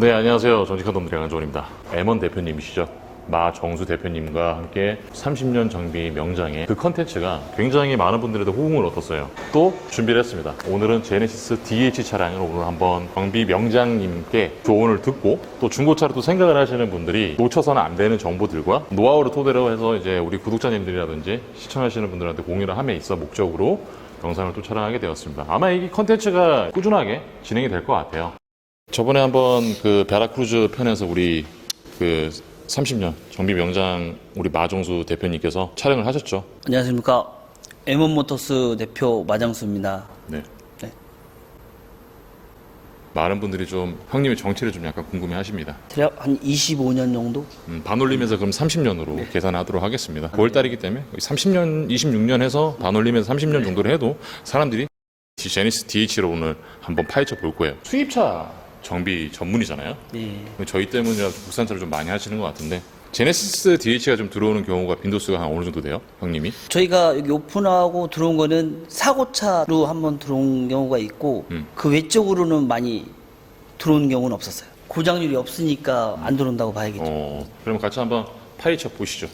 네, 안녕하세요. 정직한 돈들의 강정원입니다. M1 대표님이시죠. 마정수 대표님과 함께 30년 정비 명장의 그 컨텐츠가 굉장히 많은 분들에게 호응을 얻었어요. 또 준비를 했습니다. 오늘은 제네시스 DH 차량을 오늘 한번 정비 명장님께 조언을 듣고 또 중고차로 또 생각을 하시는 분들이 놓쳐서는 안 되는 정보들과 노하우를 토대로 해서 이제 우리 구독자님들이라든지 시청하시는 분들한테 공유를 함에 있어 목적으로 영상을 또 촬영하게 되었습니다. 아마 이 컨텐츠가 꾸준하게 진행이 될 것 같아요. 저번에 한번 그 베라크루즈 편에서 우리 그 30년 정비 명장 우리 마종수 대표님께서 촬영을 하셨죠. 안녕하십니까. M1 모터스 대표 마장수입니다. 네. 네. 많은 분들이 좀 형님의 정체를 좀 약간 궁금해 하십니다. 대략 한 25년 정도? 음, 반올림에서 그럼 30년으로 계산하도록 하겠습니다. 9월 달이기 때문에 30년, 26년 해서 반올림에서 30년 정도를 해도 사람들이 제니스 DH로 오늘 한번 파헤쳐 볼 거예요. 수입차 정비 전문이잖아요. 네. 저희 때문이라도 국산차를 좀 많이 하시는 것 같은데 제네시스 DH가 좀 들어오는 경우가 빈도수가 한 어느 정도 돼요? 형님이? 저희가 여기 오픈하고 들어온 거는 사고차로 한번 들어온 경우가 있고 음. 그 외적으로는 많이 들어온 경우는 없었어요. 고장률이 없으니까 안 들어온다고 봐야겠죠. 어, 그러면 같이 한번 파헤쳐 보시죠.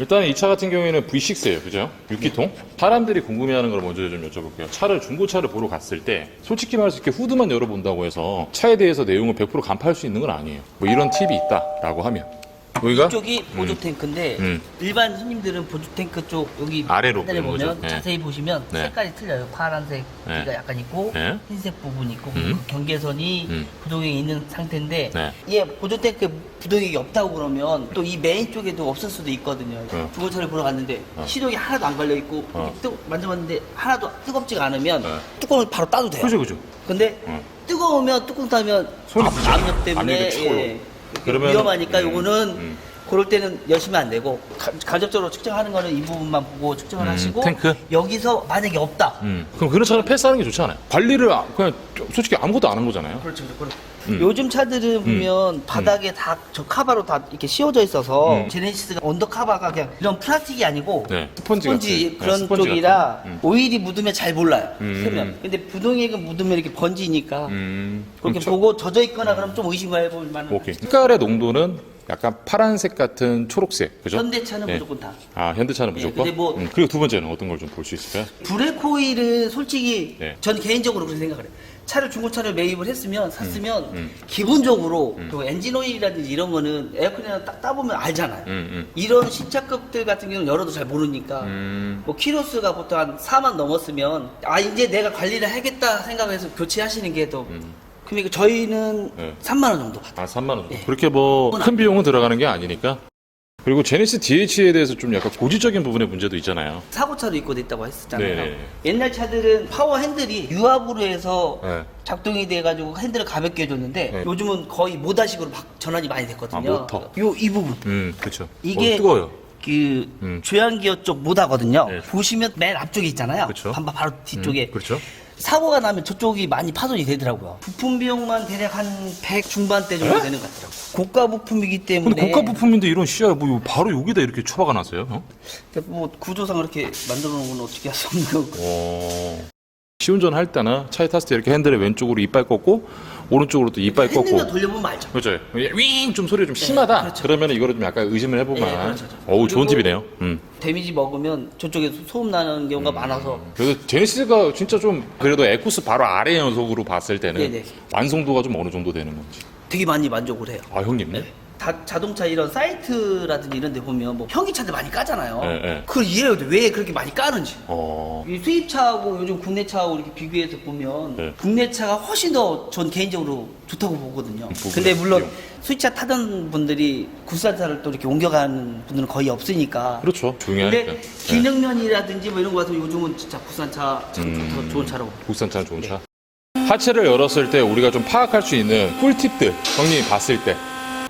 일단 이 차 같은 경우에는 V6예요. 그죠? 6기통. 사람들이 궁금해하는 걸 먼저 좀 여쭤볼게요. 차를 중고차를 보러 갔을 때 솔직히 말해서 이렇게 후드만 열어본다고 해서 차에 대해서 내용을 100% 간파할 수 있는 건 아니에요. 뭐 이런 팁이 있다라고 하면 여기가 이쪽이 보조 탱크인데 음. 일반 손님들은 보조 탱크 쪽 여기 아래로 보는 보면 거죠? 네. 자세히 보시면 네. 색깔이 틀려요. 파란색 네. 가 약간 있고 네. 흰색 부분이 있고 음. 그 경계선이 음. 부동액이 있는 상태인데 네. 얘 보조 탱크 부동액이 없다고 그러면 또 이 메인 쪽에도 없을 수도 있거든요. 어. 중고차를 보러 갔는데 어. 시동이 하나도 안 걸려 있고 어. 뜨 만져봤는데 하나도 뜨겁지가 않으면 네. 뚜껑을 바로 따도 돼요. 그죠 그죠. 근데 어. 뜨거우면 뚜껑 따면 손이 압- 부딪혀. 압력 때문에 압력이 차올라. 예, 그러면- 위험하니까 음, 요거는 음. 그럴 때는 열시면 안 되고 가, 가격적으로 측정하는 거는 이 부분만 보고 측정을 음, 하시고 탱크? 여기서 만약에 없다. 음. 그럼 그런 차는 패스하는 게 좋지 않아요? 관리를 아- 그냥 솔직히 아무것도 안 한 거잖아요. 그렇죠, 그렇죠. 음. 요즘 차들은 보면 바닥에 다 저 카바로 다 이렇게 씌워져 있어서 음. 제네시스가 언더 카바가 그냥 이런 플라스틱이 아니고 네, 스펀지 같은. 네, 그런 스펀지 쪽이라 같은. 음. 오일이 묻으면 잘 몰라요. 음. 쓰면. 근데 부동액은 묻으면 이렇게 번지니까 음. 그렇게 그럼 저- 보고 젖어 있거나 그러면 좀 의심을 해볼 만한. 오케이. 색깔의 농도는 약간 파란색 같은 초록색, 그죠? 현대차는 네. 무조건 다. 아 현대차는 네, 무조건. 근데 뭐- 음, 그리고 두 번째는 어떤 걸 좀 볼 수 있을까요? 브레이크 오일은 솔직히 네. 전 개인적으로 그렇게 생각을 해요. 차를 중고차를 매입을 했으면 샀으면 음. 기본적으로 그 엔진 오일이라든지 이런 거는 에어컨이나 딱 따보면 알잖아요. 음, 음. 이런 신차급들 같은 경우는 열어도 잘 모르니까 음. 뭐 키로수가 보통 한 4만 넘었으면 아 이제 내가 관리를 하겠다 생각해서 교체하시는 게더 그러니까 저희는 음. 네. 3만 원 정도 받아요. 아 3만 원. 네. 그렇게 뭐 큰 비용은 들어가는 게 아니니까. 그리고 제네시스 DH에 대해서 좀 약간 고질적인 부분의 문제도 있잖아요. 사고차도 있고 됐다고 했었잖아요. 네네. 옛날 차들은 파워 핸들이 유압으로 해서 네. 작동이 돼가지고 핸들을 가볍게 해줬는데 네. 요즘은 거의 모다식으로 바- 전환이 많이 됐거든요. 아, 모터. 요 이 부분 음, 그렇죠. 이게 어, 뜨거워요. 그 음. 조향기어 쪽 모다거든요. 네. 보시면 맨 앞쪽에 있잖아요. 그쵸. 반바 바로 뒤쪽에 음, 그렇죠. 사고가 나면 저쪽이 많이 파손이 되더라고요. 부품 비용만 대략 한 100 중반대 정도 에? 되는 것 같더라고요. 고가 부품이기 때문에 고가 부품인데 이런 씨야 뭐 바로 여기다 이렇게 처박아 놨어요. 어? 뭐 구조상 이렇게 만들어 놓은 건 어떻게 할 수 없는 거고. 어. 시운전 할 때나 차에 탔을 때 이렇게 핸들을 왼쪽으로 이빨 꺾고 오른쪽으로 또 이빨 꺾고 돌려보면 알죠. 그렇죠. 윙좀 소리가 좀 심하다. 그렇죠. 그러면 이거를 좀 약간 의심을 해보면. 네, 그렇죠, 그렇죠. 어우 좋은 그리고- 팁이네요. 음. 데미지 먹으면 저쪽에 소음 나는 경우가 많아서 그래서 제네시스가 진짜 좀 그래도 에쿠스 바로 아래 녀석으로 봤을 때는 네네. 완성도가 좀 어느 정도 되는 건지. 되게 많이 만족을 해요. 아 형님. 네. 다, 자동차 이런 사이트라든지 이런 데 보면 뭐 현기차들 많이 까잖아요. 네, 네. 그걸 이해해야 돼. 왜 그렇게 많이 까는지. 어. 이 수입차하고 요즘 국내차하고 이렇게 비교해서 보면 네. 국내차가 훨씬 더 전 개인적으로 좋다고 보거든요. 부분에 근데 물론. 수입차 타던 분들이 국산차를 또 이렇게 옮겨가는 분들은 거의 없으니까. 그렇죠. 중요하니까. 근데 기능면이라든지 뭐 이런 거 같으면 요즘은 진짜 국산차 참 음. 더 좋은 차로. 국산차는 좋은 차. 하체를 열었을 때 우리가 좀 파악할 수 있는 꿀팁들 형님이 봤을 때.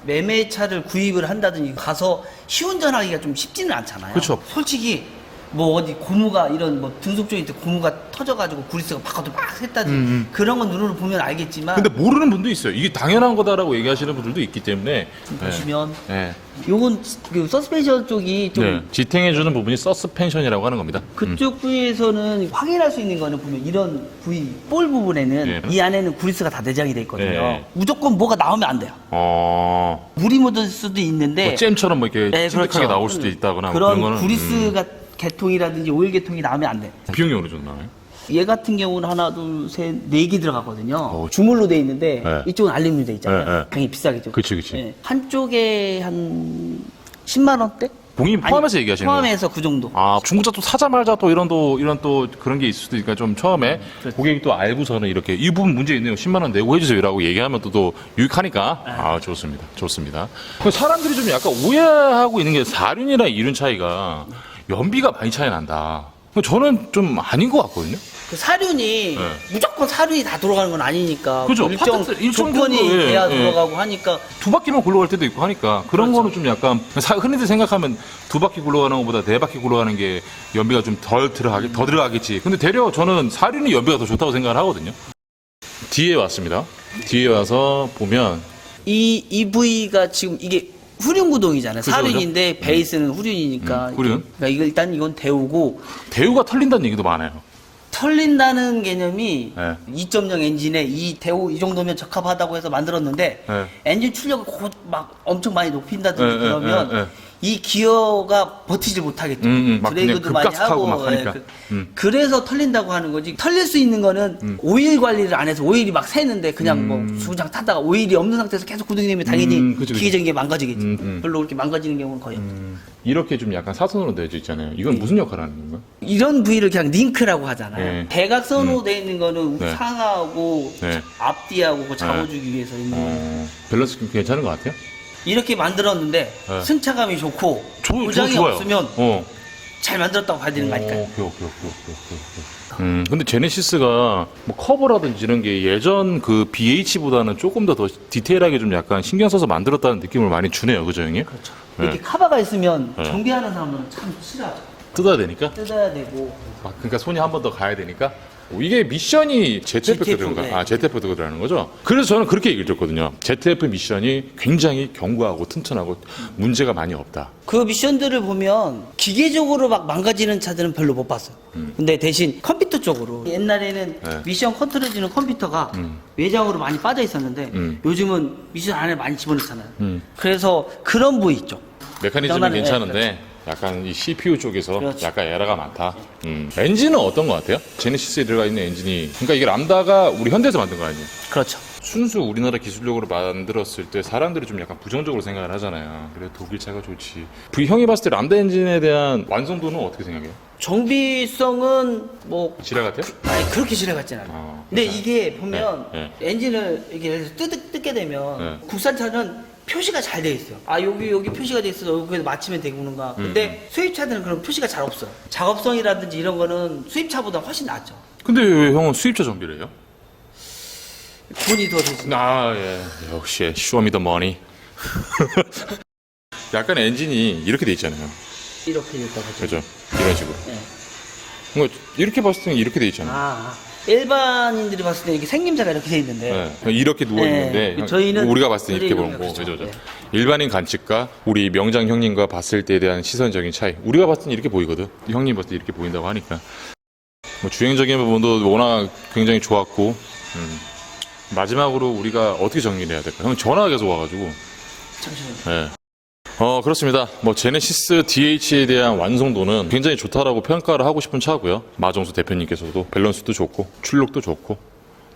매매차를 구입을 한다든지 가서 시운전하기가 좀 쉽지는 않잖아요. 그쵸. 솔직히 뭐 어디 고무가 이런 뭐 등속 조인트 고무가 터져가지고 구리스가 바꿔도 막 샜다든지 그런 건 눈으로 보면 알겠지만 근데 모르는 분도 있어요. 이게 당연한 거다라고 얘기하시는 분들도 있기 때문에. 보시면 네. 요건 그 서스펜션 쪽이 좀 네. 지탱해주는 부분이 서스펜션이라고 하는 겁니다. 그쪽 부위에서는 확인할 수 있는 거는 보면 이런 부위 볼 부분에는 네. 이 안에는 구리스가 다 내장이 돼 있거든요. 네. 무조건 뭐가 나오면 안 돼요. 어. 물이 묻을 수도 있는데 뭐 잼처럼 뭐 이렇게 네, 그렇죠. 나올 수도 있다거나 뭐 그런 그런 거는 구리스가 개통이라든지 오일 개통이 나오면 안 돼. 음, 비용이 어느 정도 나와요? 얘 같은 경우는 하나, 둘, 셋, 네 개 들어가거든요. 어. 주물로 돼 있는데 네. 이쪽은 알루미늄 돼 있잖아요. 네, 네. 굉장히 비싸겠죠. 그치, 그치. 네. 한쪽에 한 10만 원대? 공인 포함해서 얘기하시는 거예요? 포함해서 그 정도. 아, 중고차 또 사자마자 또 이런 또 이런 또 그런 게 있을 수도 있으니까 좀 처음에 고객이 또 알고서는 이렇게 이 부분 문제 있네요. 10만 원 내고 해주세요라고 얘기하면 또, 또 유익하니까 아 좋습니다, 좋습니다. 그 사람들이 좀 약간 오해하고 있는 게 사륜이랑 이륜 차이가 연비가 많이 차이 난다. 저는 좀 아닌 것 같거든요. 그 사륜이 네. 무조건 사륜이 다 돌아가는 건 아니니까 그죠. 그 일정 파트- 일정 조건이 정도, 예, 돼야 예. 돌아가고 하니까 두 바퀴만 굴러갈 때도 있고 하니까 그런 그렇죠. 거는 좀 약간 사- 흔히들 생각하면 두 바퀴 굴러가는 것보다 네 바퀴 굴러가는 게 연비가 좀 덜 들어가겠 더 들어가겠지. 근데 되려 저는 사륜이 연비가 더 좋다고 생각을 하거든요. 뒤에 왔습니다. 뒤에 와서 보면 이, 이 부위가 지금 이게 후륜 구동이잖아요. 그죠, 사륜인데 베이스는 후륜이니까. 음, 후륜. 그러니까 이거 일단 이건 대우고 대우가 털린다는 얘기도 많아요. 털린다는 개념이 네. 2.0 엔진에 이 대우 이 정도면 적합하다고 해서 만들었는데 네. 엔진 출력을 곧막 엄청 많이 높인다든지 네, 그러면 네, 네, 네. 이 기어가 버티질 못하겠죠. 음, 음, 막 그냥 많이 하고 막 하니까. 그, 음. 래서 털린다고 하는 거지. 털릴 수 있는 거는 오일 관리를 안 해서 오일이 막 새는데 그냥 뭐 수장 타다가 오일이 없는 상태에서 계속 구동이 되면 당연히 음, 그치, 그치. 기계적인 게 망가지겠지. 음, 음. 별로 그렇게 망가지는 경우는 거의 없죠. 이렇게 좀 약간 사선으로 되어 있잖아요. 이건 네. 무슨 역할을 하는 건가요? 이런 부위를 그냥 링크라고 하잖아요. 네. 대각선으로 돼 있는 거는 네. 상하고 네. 앞뒤하고 그 잡아주기 위해서 있는 어, 밸런스 괜찮은 것 같아요? 이렇게 만들었는데 네. 승차감이 좋고 저, 저 고장이 좋아요. 없으면 어. 잘 만들었다고 봐야 되는 거 아닐까요? 오케이, 오케이, 오케이, 오케이, 오케이. 음, 근데 제네시스가 뭐 커버라든지 이런 게 예전 그 BH보다는 조금 더 더 디테일하게 좀 약간 신경 써서 만들었다는 느낌을 많이 주네요. 그죠, 형님? 그렇죠. 네. 이렇게 카바가 있으면 네. 정비하는 사람들은 참 싫어하죠. 뜯어야 되니까? 뜯어야 되고 아, 그러니까 손이 한 번 더 가야 되니까? 오, 이게 미션이 ZF 들어가 네. 아, ZF 들어가는 거죠? 그래서 저는 그렇게 얘기를 들었거든요. ZF 미션이 굉장히 견고하고 튼튼하고 문제가 많이 없다. 그 미션들을 보면 기계적으로 막 망가지는 차들은 별로 못 봤어요. 근데 대신 컴퓨터 쪽으로 옛날에는 음. 네. 미션 컨트롤해주는 컴퓨터가 음. 외장으로 많이 빠져 있었는데 음. 요즘은 미션 안에 많이 집어넣잖아요. 음. 그래서 그런 부위 있죠. 메커니즘은 장난은- 괜찮은데 약간 이 CPU 쪽에서 그렇죠. 약간 에러가 많다. 음. 엔진은 어떤 것 같아요? 제네시스에 들어가 있는 엔진이 그러니까 이게 람다가 우리 현대에서 만든 거 아니에요? 그렇죠. 순수 우리나라 기술력으로 만들었을 때 사람들이 좀 약간 부정적으로 생각을 하잖아요. 그래 독일 차가 좋지. 그 형이 봤을 때 람다 엔진에 대한 완성도는 어떻게 생각해요? 정비성은 뭐 지뢰 같아요? 아니 그렇게 지뢰 같진 않아요. 어, 근데. 이게 보면 네, 엔진을 이렇게 뜯, 뜯게 되면 네. 국산차는 표시가 잘 돼 있어요. 아 여기 여기 표시가 돼 있어서 여기에 맞추면 되구나. 음, 근데 수입차들은 그런 표시가 잘 없어요. 작업성이라든지 이런 거는 수입차보다 훨씬 낫죠. 근데 왜 형은 수입차 정비를 해요? 돈이 더 되지. 아, 예. 역시 쇼미더 머니. 약간 엔진이 이렇게 돼 있잖아요. 이렇게 됐다고. 하죠. 그죠? 이런 식으로. 네. 뭔가 이렇게 봤을 때는 이렇게 돼 있잖아요. 아, 일반인들이 봤을 때 이렇게 생김새가 이렇게 돼 있는데 네. 이렇게 누워 있는데 네. 저희는 우리가 봤을 때 이렇게 보는 거 그렇죠. 그죠, 그죠. 네. 일반인 관측과 우리 명장 형님과 봤을 때에 대한 시선적인 차이. 우리가 봤을 때 이렇게 보이거든. 형님 봤을 때 이렇게 보인다고 하니까. 뭐 주행적인 부분도 워낙 굉장히 좋았고. 음. 마지막으로 우리가 어떻게 정리를 해야 될까? 형 전화가 계속 와가지고. 잠시만요. 네. 어, 그렇습니다. 뭐, 제네시스 DH에 대한 완성도는 굉장히 좋다라고 평가를 하고 싶은 차고요. 마정수 대표님께서도 밸런스도 좋고, 출력도 좋고.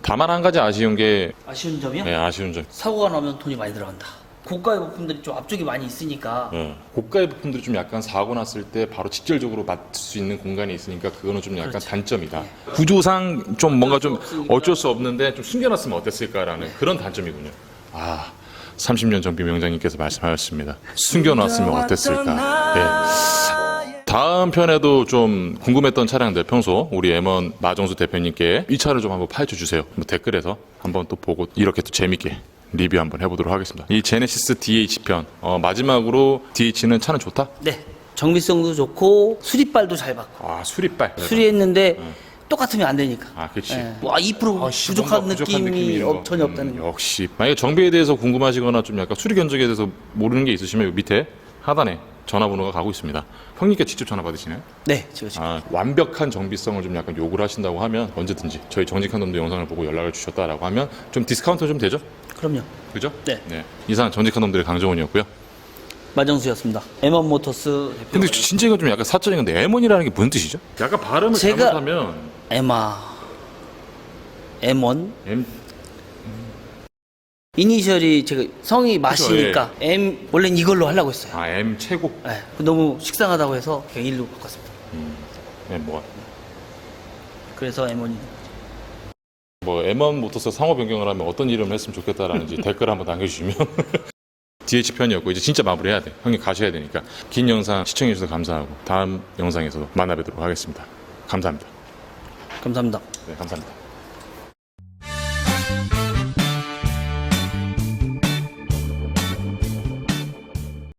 다만 한 가지 아쉬운 게, 아쉬운 점이요? 네, 아쉬운 점. 사고가 나면 돈이 많이 들어간다. 고가의 부품들이 좀 앞쪽이 많이 있으니까 네. 고가의 부품들이 좀 약간 사고 났을 때 바로 직결적으로 맞을 수 있는 공간이 있으니까 그거는 좀 약간 그렇죠. 단점이다. 구조상 좀 뭔가 좀. 어쩔 수 없는데 좀 숨겨놨으면 어땠을까라는 그런 단점이군요. 아, 30년 정비 명장님께서 말씀하셨습니다. 숨겨놨으면 어땠을까. 네. 다음 편에도 좀 궁금했던 차량들 평소 우리 M1 마정수 대표님께 이 차를 좀 한번 파헤쳐 주세요. 뭐 댓글에서 한번 또 보고 이렇게 또 재밌게 리뷰 한번 해보도록 하겠습니다. 이 제네시스 DH 편 어, 마지막으로 DH는 차는 좋다. 네. 정비성도 좋고 수리빨도 잘 받고 아 수리빨. 수리했는데 똑같으면 안 되니까. 아, 그치. 예. 와2% 아 씨, 부족한 뭔가 느낌이, 이런 없- 거. 전혀 음, 없다는 거. 역시 만약에 정비에 대해서 궁금하시거나 좀 약간 수리 견적에 대해서 모르는 게 있으시면 요 밑에 하단에 전화번호가 가고 있습니다. 형님께 직접 전화 받으시나요? 네, 제가 지금. 아, 완벽한 정비성을 좀 약간 요구를 하신다고 하면 언제든지 저희 정직한 놈도 영상을 보고 연락을 주셨다라고 하면 좀 디스카운트 좀 되죠? 그럼요. 그죠? 네. 이상 정직한 놈들의 강정원이었고요. 마정수였습니다. M1 모터스 대표. 근데 진짜 이건 좀 약간 사적인 건데 M1이라는 게 무슨 뜻이죠? 약간 발음을 제가- 잘못하면 에마 M1 M 이니셜이 제가 성이 마시니까 예. M 원래는 이걸로 하려고 했어요. 아 M 최고. 네, 너무 식상하다고 해서 그냥 일로 바꿨습니다. 네, 뭐가 그래서 M1이 뭐 M1 모터스 상호 변경을 하면 어떤 이름을 했으면 좋겠다라는지 댓글 한번 남겨주시면 DH 편이었고 이제 진짜 마무리해야 돼. 형님 가셔야 되니까 긴 영상 시청해 주셔서 감사하고 다음 영상에서도 만나 뵙도록 하겠습니다. 감사합니다. 감사합니다. 네, 감사합니다.